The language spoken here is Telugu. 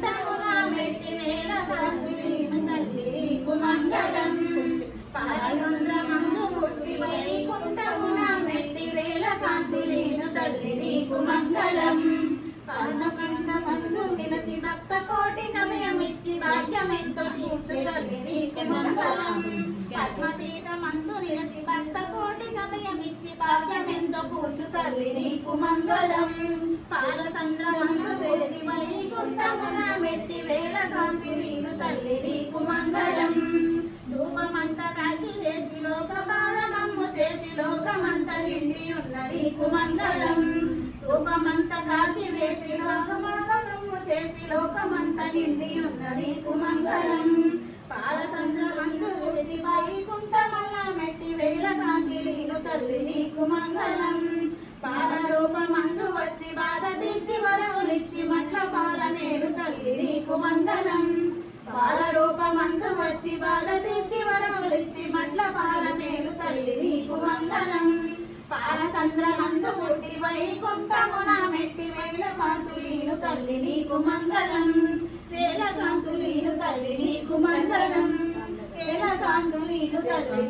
వైకుంఠమున మెట్టి తల్లి నీకు మంగళం పుట్టి వైకుంఠమున మెట్టి వేల తల్లి నీకు మంగళం నిలచి భక్త కోటి నమయమిచ్చి భాగ్యమెంతో తీర్చు తల్లి నీకు మంగళం పద్మపీఠమందు నిలచి భక్త కోటి నమయమిచ్చి భాగ్యమెంతో కూర్చు తల్లి నీకు మంగళం వేది వైకుంఠమున మెట్టి వేల కాంతి నీరు తల్లి నీకు మంగళం ధూపమంత కాల్చి వేసి లోక పారమమ్ము చేసి లోకమంత నిండి ఉన్న నీకు మంగళం ధూపమంత కాల్చి వేసి లోక పారమమ్ము చేసి లోకమంత నిండి ఉన్న నీకు మంగళం పాలసంద్రమందు వేది వైకుంఠమల మెట్టి వేల కాంతి నీను తల్లి నీకు మంగళం పాల రూపమందు వచ్చి బాధ తీర్చి వరవులిచ్చి మట్ల పాల మేలు తల్లి నీకు వందనం పాల తెచ్చి వచ్చి బాధ తీర్చి వరవులిచ్చి మట్ల పాల మేలు తల్లి నీకు వందనం. పాల సంద్రమందు పుట్టి వైకుంఠమున మెట్టి వేల కాంతులీను తల్లి నీకు మంగళం. వేల కాంతులీను తల్లి నీకు మంగళం. వేల కాంతులీను తల్లి